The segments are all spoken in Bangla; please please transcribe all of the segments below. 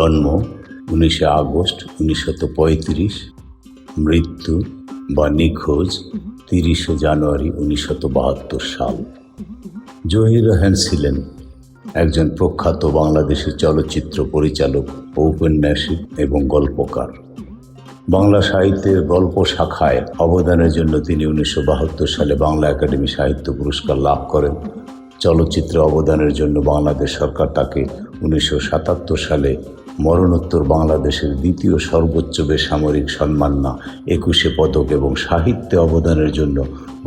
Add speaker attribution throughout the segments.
Speaker 1: জন্ম উনিশে আগস্ট উনিশশত পঁয়ত্রিশ, মৃত্যু বা নিখোঁজ তিরিশে জানুয়ারি উনিশশত বাহাত্তর সাল। জহির রায়হান ছিলেন একজন প্রখ্যাত বাংলাদেশি চলচ্চিত্র পরিচালক, ঔপন্যাসিক এবং গল্পকার। বাংলা সাহিত্যের গল্প শাখায় অবদানের জন্য তিনি উনিশশো বাহাত্তর সালে বাংলা একাডেমি সাহিত্য পুরস্কার লাভ করেন। চলচ্চিত্রে অবদানের জন্য বাংলাদেশ সরকার তাকে উনিশশো সাতাত্তর সালে মরণোত্তর বাংলাদেশের দ্বিতীয় সর্বোচ্চ বেসামরিক সম্মাননা, একুশে পদক এবং সাহিত্যে অবদানের জন্য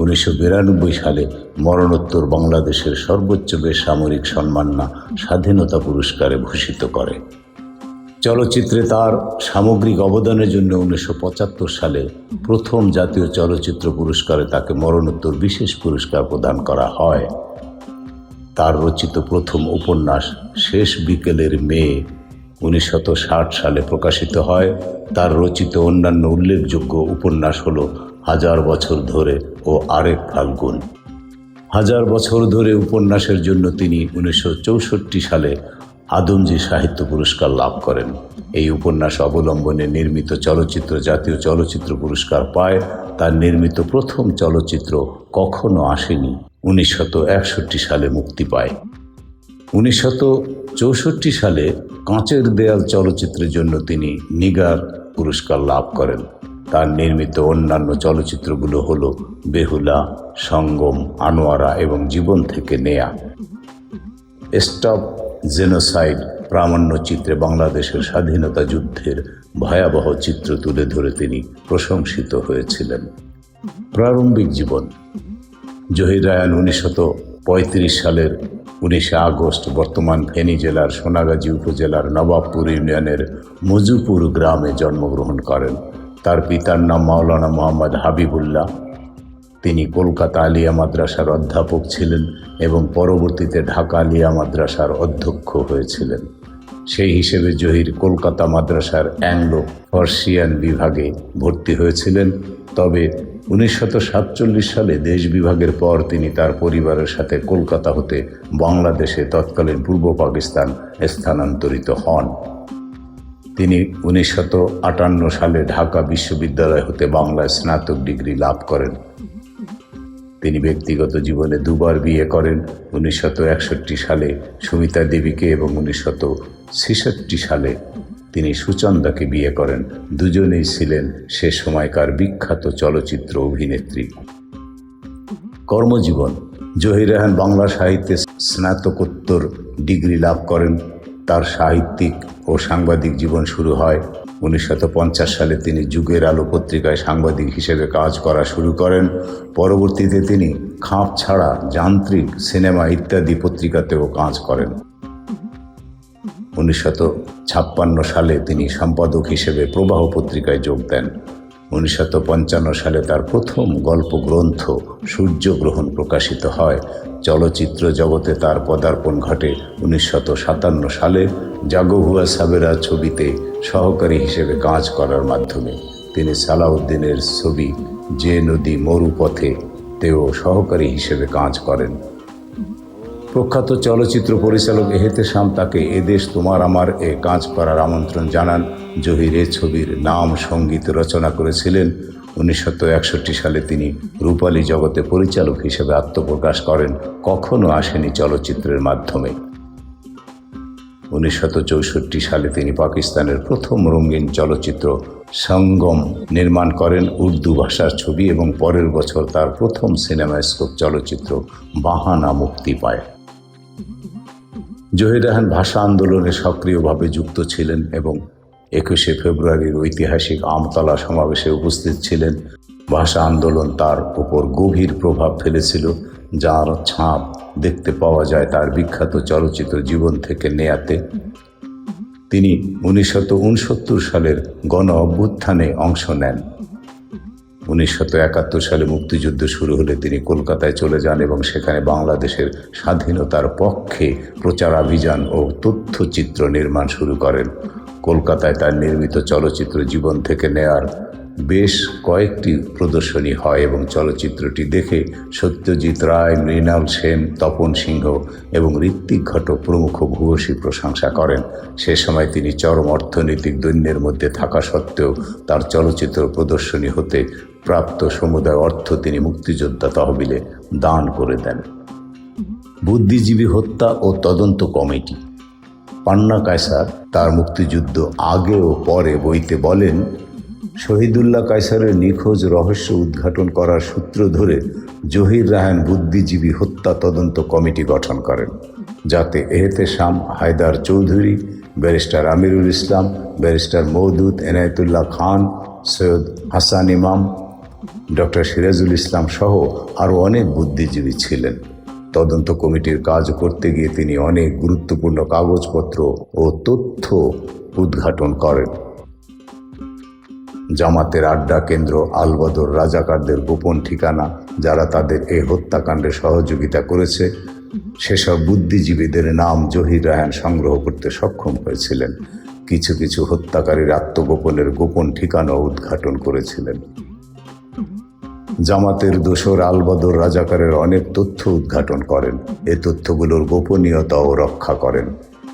Speaker 1: উনিশশো বিরানব্বই সালে মরণোত্তর বাংলাদেশের সর্বোচ্চ বেসামরিক সম্মাননা স্বাধীনতা পুরস্কারে ভূষিত করে। চলচ্চিত্রে তার সামগ্রিক অবদানের জন্য উনিশশো পঁচাত্তর সালে প্রথম জাতীয় চলচ্চিত্র পুরস্কারে তাকে মরণোত্তর বিশেষ পুরস্কার প্রদান করা হয়। তার রচিত প্রথম উপন্যাস শেষ বিকেলের মেয়ে উনিশশত সালে প্রকাশিত হয়। তার রচিত অন্যান্য উল্লেখযোগ্য উপন্যাস হল হাজার বছর ধরে ও আরেক ফাল্গুন। হাজার বছর ধরে উপন্যাসের জন্য তিনি উনিশশো চৌষট্টি সালে আদমজি সাহিত্য পুরস্কার লাভ করেন। এই উপন্যাস অবলম্বনে নির্মিত চলচ্চিত্র, জাতীয় চলচ্চিত্র পুরস্কার পায়। তার নির্মিত প্রথম চলচ্চিত্র কখনো আসেনি। উনিশশত সালে মুক্তি পায়। উনিশশত চৌষট্টি সালে কাঁচের দেয়াল চলচ্চিত্রের জন্য তিনি নিগার পুরস্কার লাভ করেন। তার নির্মিত অন্যান্য চলচ্চিত্রগুলো হল বেহুলা, সঙ্গম, আনোয়ারা এবং জীবন থেকে নেয়া। স্টপ জেনোসাইড প্রামাণ্যচিত্রে বাংলাদেশের স্বাধীনতা যুদ্ধের ভয়াবহ চিত্র তুলে ধরে তিনি প্রশংসিত হয়েছিলেন। প্রারম্ভিক জীবন, জহির রায়ান উনিশশত পঁয়ত্রিশ সালের উনিশে আগস্ট বর্তমান ফেনী জেলার সোনাগাজী উপজেলার নবাবপুর ইউনিয়নের মজুপুর গ্রামে জন্মগ্রহণ করেন। তার পিতার নাম মাওলানা মোহাম্মদ হাবিবুল্লাহ। তিনি কলকাতা আলিয়া মাদ্রাসার অধ্যাপক ছিলেন এবং পরবর্তীতে ঢাকা আলিয়া মাদ্রাসার অধ্যক্ষ হয়েছিলেন। সেই হিসেবে জহির কলকাতা মাদ্রাসার অ্যাংলো পার্সিয়ান বিভাগে ভর্তি হয়েছিলেন। তবে সাতচল্লিশ সালে দেশ বিভাগের পর তিনি তার পরিবারের সাথে কলকাতা হতে বাংলাদেশে তৎকালীন পূর্ব পাকিস্তান স্থানান্তরিত হন। তিনি আটান্ন সালে ঢাকা বিশ্ববিদ্যালয় হতে বাংলায় স্নাতক ডিগ্রি লাভ করেন। তিনি ব্যক্তিগত জীবনে দুবার বিয়ে করেন। একষট্টি সালে সুমিতা দেবীকে এবং ছেষট্টি সালে তিনি সুচন্দাকে বিয়ে করেন। দুজনেই ছিলেন সে সময়কার বিখ্যাত চলচ্চিত্র অভিনেত্রী। কর্মজীবন, জহির রেহান বাংলা সাহিত্যে স্নাতকোত্তর ডিগ্রি লাভ করেন। তার সাহিত্যিক ও সাংবাদিক জীবন শুরু হয়। উনিশশত সালে তিনি যুগের আলো পত্রিকায় সাংবাদিক হিসেবে কাজ করা শুরু করেন। পরবর্তীতে তিনি খাপ ছাড়া, যান্ত্রিক, সিনেমা ইত্যাদি পত্রিকাতেও কাজ করেন। উনিশশত ছাপ্পান্ন সালে তিনি সম্পাদক হিসেবে প্রবাহ পত্রিকায় যোগ দেন। উনিশশত পঞ্চান্ন সালে তার প্রথম গল্প গ্রন্থ সূর্যগ্রহণ প্রকাশিত হয়। চলচ্চিত্র জগতে তার পদার্পণ ঘটে উনিশশত সাতান্ন সালে জাগোহুয়া সাবেরা ছবিতে সহকারী হিসেবে কাজ করার মাধ্যমে। তিনি সালাউদ্দিনের ছবি যে নদী মরুপথে তেও সহকারী হিসেবে কাজ করেন। প্রখ্যাত চলচ্চিত্র পরিচালক এহেতেশাম তাকে এদেশ তোমার আমার এ কাজ করার আমন্ত্রণ জানান। জহির এ ছবির নাম সংগীত রচনা করেছিলেন। উনিশশো একষট্টি সালে তিনি রূপালী জগতে পরিচালক হিসেবে আত্মপ্রকাশ করেন। কখনো আসেনি চলচ্চিত্রের মাধ্যমে। উনিশশো চৌষট্টি সালে তিনি পাকিস্তানের প্রথম রঙিন চলচ্চিত্র সঙ্গম নির্মাণ করেন। উর্দু ভাষার ছবি এবং পরের বছর তার প্রথম সিনেমাস্কোপ চলচ্চিত্র বাহানা মুক্তি পায়। জহির রাহান ভাষা আন্দোলনে সক্রিয়ভাবে যুক্ত ছিলেন এবং একুশে ফেব্রুয়ারির ঐতিহাসিক আমতলা সমাবেশে উপস্থিত ছিলেন। ভাষা আন্দোলন তার উপর গভীর প্রভাব ফেলেছিল, যার ছাপ দেখতে পাওয়া যায় তার বিখ্যাত চলচ্চিত্র জীবন থেকে নেয়াতে। তিনি উনসত্তর সালের গণ অভ্যুত্থানে অংশ নেন। উনিশশত একাত্তর সালে মুক্তিযুদ্ধ শুরু হলে তিনি কলকাতায় চলে যান এবং সেখানে বাংলাদেশের স্বাধীনতার পক্ষে প্রচারাভিযান ও তথ্যচিত্র নির্মাণ শুরু করেন। কলকাতায় তার নির্মিত চলচ্চিত্র জীবন থেকে নেয়ার বেশ কয়েকটি প্রদর্শনী হয় এবং চলচ্চিত্রটি দেখে সত্যজিৎ রায়, মৃণাল সেন, তপন সিংহ এবং ঋত্বিক ঘটক প্রমুখ ভূয়সী প্রশংসা করেন। সে সময় তিনি চরম অর্থনৈতিক দৈন্যের মধ্যে থাকা সত্ত্বেও তার চলচ্চিত্র প্রদর্শনী হতে প্রাপ্ত সমুদায় অর্থ তিনি মুক্তিযোদ্ধা তহবিলে দান করে দেন। বুদ্ধিজীবী হত্যা ও তদন্ত কমিটি। পান্না কায়সার তার মুক্তিযুদ্ধ আগে ও পরে বইতে বলেন শহীদুল্লাহ কায়সারের নিখোঁজ রহস্য উদ্ঘাটন করার সূত্র ধরে জহির রাহান বুদ্ধিজীবী হত্যা তদন্ত কমিটি গঠন করেন। যাতে Ehtesham Haider Chowdhury, barrister Amirul Islam, barrister Moudud Enayetullah Khan, Syed Hasan Imam, doctor Sirajul ইসলাম সহ আরও অনেক বুদ্ধিজীবী ছিলেন। তদন্ত কমিটির কাজ করতে গিয়ে তিনি অনেক গুরুত্বপূর্ণ কাগজপত্র ও তথ্য উদ্ঘাটন করেন। জামাতের আড্ডা কেন্দ্র আলবদর রাজাকারদের গোপন ঠিকানা, যারা তাদের এই হত্যাকাণ্ডে সহযোগিতা করেছে, সেসব বুদ্ধিজীবীদের নাম জহির রায়হান সংগ্রহ করতে সক্ষম হয়েছিলেন। কিছু কিছু হত্যাকারীর আত্মগোপনের গোপন ঠিকানা উদ্ঘাটন করেছিলেন। জামাতের দোসর আলবদর রাজাকারের অনেক তথ্য উদ্ঘাটন করেন। এ তথ্যগুলোর গোপনীয়তাও রক্ষা করেন।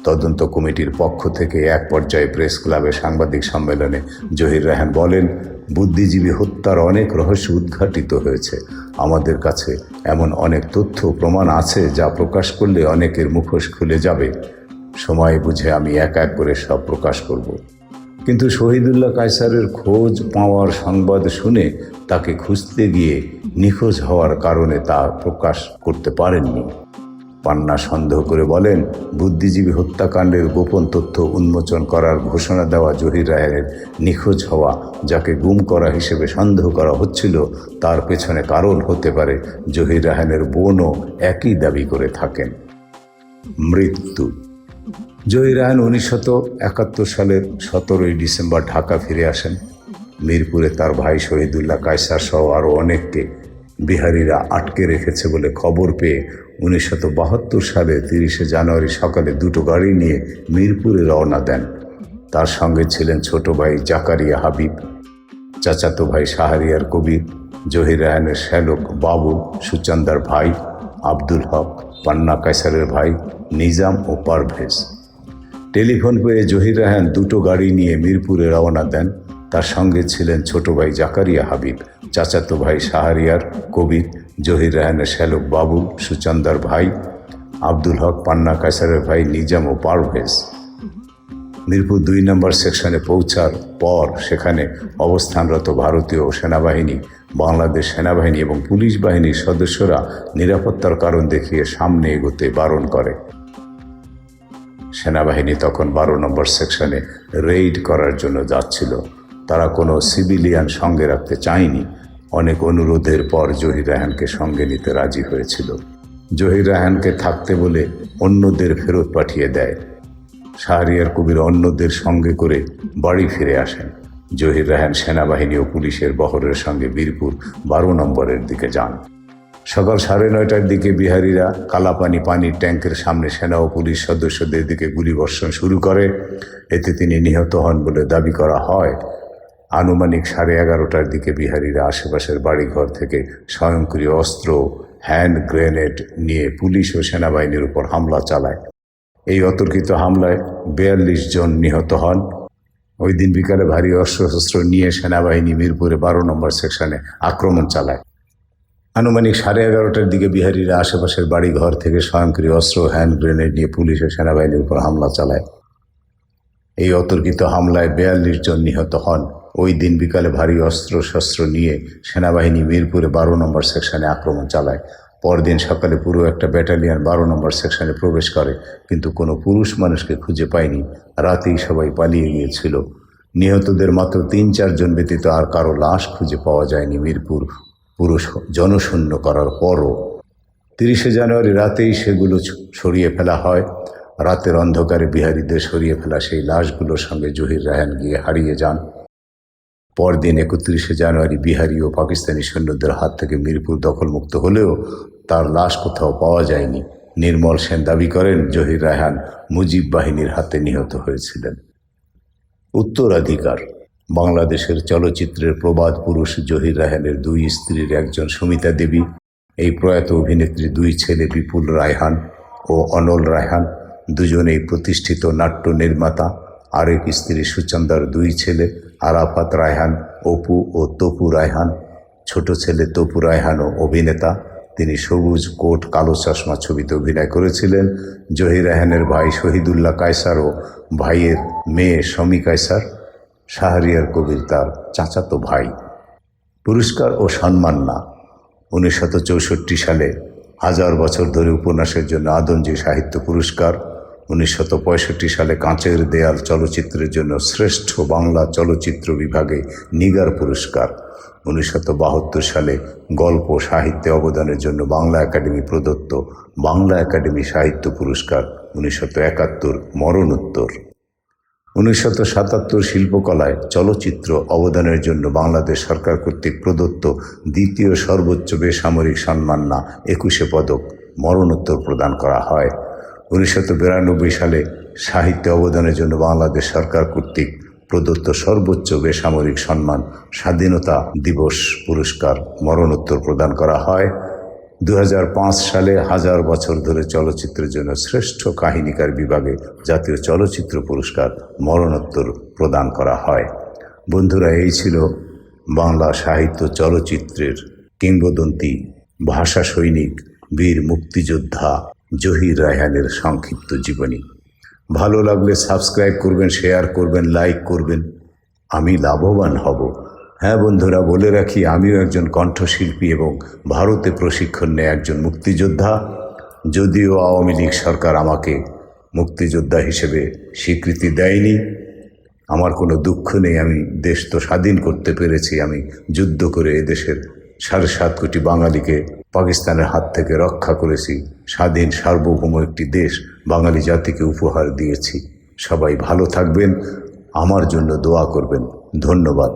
Speaker 1: তদন্ত কমিটির পক্ষ থেকে এক পর্যায়ে প্রেস ক্লাবে সাংবাদিক সম্মেলনে জহির রাহান বলেন, বুদ্ধিজীবী হত্যার অনেক রহস্য উদ্ঘাটিত হয়েছে। আমাদের কাছে এমন অনেক তথ্য প্রমাণ আছে যা প্রকাশ করলে অনেকের মুখোশ খুলে যাবে। সময় বুঝে আমি এক এক করে সব প্রকাশ করব। কিন্তু শহীদুল্লাহ কায়সারের খোঁজ পাওয়ার সংবাদ শুনে তাকে খুঁজতে গিয়ে নিখোঁজ হওয়ার কারণে তা প্রকাশ করতে পারেননি। পান্না সন্দেহ করে বলেন, বুদ্ধিজীবী হত্যাকাণ্ডের গোপন তথ্য উন্মোচন করার ঘোষণা দেওয়া জহির রায়ের নিখোঁজ হওয়া, যাকে গুম করা হিসেবে সন্দেহ করা হচ্ছিল, তার পেছনে কারণ হতে পারে জহির রাহানের বোনও একই দাবি করে থাকেন। মৃত্যু। জহির রায়ন উনিশশত একাত্তর সালের সতেরোই ডিসেম্বর ঢাকা ফিরে আসেন। মিরপুরে তার ভাই শহীদুল্লাহ কায়সার সহ আরও অনেককে বিহারিরা আটকে রেখেছে বলে খবর পেয়ে বাহাত্তর সালে তিরিশে জানুয়ারি সকালে দুটো গাড়ি নিয়ে মিরপুরে রওনা দেন। তার সঙ্গে ছিলেন ছোট ভাই জাকারিয়া হাবিব, চাচাতো ভাই শাহরিয়ার কবির, জহির রায়নের শ্যালক বাবু সুচন্দার ভাই, আব্দুল হক, পান্না কায়সারের ভাই, নিজাম ও পারভেজ। টেলিফোন পেয়ে জহির রাহান দুটো গাড়ি নিয়ে মিরপুরে রওনা দেন। তার সঙ্গে ছিলেন ছোট ভাই জাকারিয়া হাবিব। চাচাতো ভাই শাহরিয়ার কবির, জহির রাহানের শ্যালক বাবু, সুচন্দার ভাই, আব্দুল হক পান্না, কায়সারের ভাই নিজাম ও পারভেজ। মিরপুর দুই নম্বর সেকশনে পৌঁছার পর সেখানে অবস্থানরত ভারতীয় সেনাবাহিনী, বাংলাদেশ সেনাবাহিনী এবং পুলিশ বাহিনীর সদস্যরা নিরাপত্তার কারণ দেখিয়ে সামনে এগোতে বারণ করে। সেনাবাহিনী তখন বারো নম্বর সেকশনে রেইড করার জন্য যাচ্ছিল। তারা কোনো সিভিলিয়ান সঙ্গে রাখতে চায়নি। অনেক অনুরোধের পর জহির রায়হানকে সঙ্গে নিতে রাজি হয়েছিল। জহির রায়হানকে থাকতে বলে অন্যদের ফেরত পাঠিয়ে দেয়। শাহরিয়ার কবির অন্যদের সঙ্গে করে বাড়ি ফিরে আসেন। জহির রাহান সেনাবাহিনী ও পুলিশের বহরের সঙ্গে বীরপুর বারো নম্বরের দিকে যান। সকাল সাড়ে নয়টার দিকে বিহারিরা কালাপানি পানির ট্যাঙ্কের সামনে সেনা ও পুলিশ সদস্যদের দিকে গুলিবর্ষণ শুরু করে। এতে তিনি নিহত হন বলে দাবি করা হয়। আনুমানিক সাড়ে এগারোটার দিকে বিহারিরা আশেপাশের বাড়িঘর থেকে স্বয়ংক্রিয় অস্ত্র, হ্যান্ড গ্রেনেড নিয়ে পুলিশ ও সেনাবাহিনীর উপর হামলা চালায়। এই অতর্কিত হামলায় বিয়াল্লিশ জন নিহত হন। ওই দিন বিকালে ভারী অস্ত্রশস্ত্র নিয়ে সেনাবাহিনী মিরপুরে বারো নম্বর সেকশনে আক্রমণ চালায়। আনুমানিক সাড়ে এগারোটার দিকে বিহারিরা আশেপাশের বাড়ি ঘর থেকে স্বয়ংক্রিয় অস্ত্র হ্যান্ড গ্রেনেড নিয়ে পুলিশ ও সেনাবাহিনীর উপর হামলা চালায়। এই অতর্কিত হামলায় বেয়াল্লিশ জন নিহত হন। ওই দিন বিকালে ভারী অস্ত্র শস্ত্র নিয়ে সেনাবাহিনী মিরপুরে বারো নম্বর সেকশনে আক্রমণ চালায়। পরদিন সকালে পুরো একটা ব্যাটালিয়ান বারো নম্বর সেকশনে প্রবেশ করে, কিন্তু কোনো পুরুষ মানুষকে খুঁজে পায়নি। রাতেই সবাই পালিয়ে গিয়েছিল। নিহতদের মাত্র তিন চারজন ব্যতীত আর কারও লাশ খুঁজে পাওয়া যায়নি মিরপুর পুরুষ জনশূন্য করার পরও। তিরিশে জানুয়ারি রাতেই সেগুলো সরিয়ে ফেলা হয়। রাতের অন্ধকারে বিহারীদের সরিয়ে ফেলা সেই লাশগুলোর সঙ্গে জহির রাহান গিয়ে হারিয়ে যান। পরদিন একত্রিশে জানুয়ারি বিহারি ও পাকিস্তানি সৈন্যদের হাত থেকে মিরপুর দখলমুক্ত হলেও তার লাশ কোথাও পাওয়া যায়নি। নির্মল সেন দাবি করেন, জহির রায়হান মুজিব বাহিনীর হাতে নিহত হয়েছিলেন। উত্তরাধিকার, বাংলাদেশের চলচ্চিত্রের প্রবাদ পুরুষ জহির রায়হানের দুই স্ত্রীর একজন সুমিতা দেবী, এই প্রয়াত অভিনেত্রী দুই ছেলে বিপুল রায়হান ও অনল রায়হান, দুজনেই প্রতিষ্ঠিত নাট্য নির্মাতা। আরেক স্ত্রী সুচন্দার দুই ছেলে, আরাফাত রায়হান, অপু ও তপু রায়হান। ছোট ছেলে তপু রায়হানও অভিনেতা। তিনি সবুজ কোট, কালো চশমা ছবিতে অভিনয় করেছিলেন। জহির রায়হানের ভাই শহীদুল্লাহ কায়সার ও ভাইয়ের মেয়ে শমী কায়সার। শাহরিয়ার কবির তার চাচাতো ভাই। পুরস্কার ও সম্মান না। উনিশশত চৌষট্টি সালে হাজার বছর ধরে উপন্যাসের জন্য আদমজি সাহিত্য পুরস্কার। পঁয়ষট্টি সালে কাঁচের দেয়াল চলচ্চিত্রের জন্য শ্রেষ্ঠ বাংলা চলচ্চিত্র বিভাগে নিগার পুরস্কার। উনিশশো বাহাত্তর সালে গল্প সাহিত্যে অবদানের জন্য বাংলা একাডেমি প্রদত্ত বাংলা একাডেমি সাহিত্য পুরস্কার উনিশশত একাত্তর মরণোত্তর। উনিশশত সাতাত্তর শিল্পকলায় চলচ্চিত্র অবদানের জন্য বাংলাদেশ সরকার কর্তৃক প্রদত্ত দ্বিতীয় সর্বোচ্চ বেসামরিক সম্মান না একুশে পদক মরণোত্তর প্রদান করা হয়। উনিশশত বিরানব্বই সালে সাহিত্য অবদানের জন্য বাংলাদেশ সরকার কর্তৃক প্রদত্ত সর্বোচ্চ বেসামরিক সম্মান স্বাধীনতা দিবস পুরস্কার মরণোত্তর প্রদান করা হয়। দু হাজার পাঁচ সালে হাজার বছর ধরে চলচ্চিত্রের জন্য শ্রেষ্ঠ কাহিনীকার বিভাগে জাতীয় চলচ্চিত্র পুরস্কার মরণোত্তর প্রদান করা হয়। বন্ধুরা, এই ছিল বাংলা সাহিত্য চলচ্চিত্রের কিংবদন্তি, ভাষা সৈনিক, বীর মুক্তিযোদ্ধা জহির রায়হানের সংক্ষিপ্ত জীবনী। ভালো লাগলে সাবস্ক্রাইব করবেন, শেয়ার করবেন, লাইক করবেন। আমি লাভবান হব। হ্যাঁ বন্ধুরা, বলে রাখি, আমিও একজন কণ্ঠশিল্পী এবং ভারতে প্রশিক্ষণ নেয় একজন মুক্তিযোদ্ধা। যদিও আওয়ামী লীগ সরকার আমাকে মুক্তিযোদ্ধা হিসেবে স্বীকৃতি দেয়নি। আমার কোনো দুঃখ নেই, আমি দেশ তো স্বাধীন করতে পেরেছি, আমি যুদ্ধ করে এদেশের সাড়ে সাত কোটি বাঙালিকে পাকিস্তানের হাত থেকে রক্ষা করেছি। স্বাধীন, সার্বভৌম একটি দেশ, বাঙালি জাতিকে উপহার দিয়েছি। সবাই ভালো থাকবেন, আমার জন্য দোয়া করবেন। ধন্যবাদ।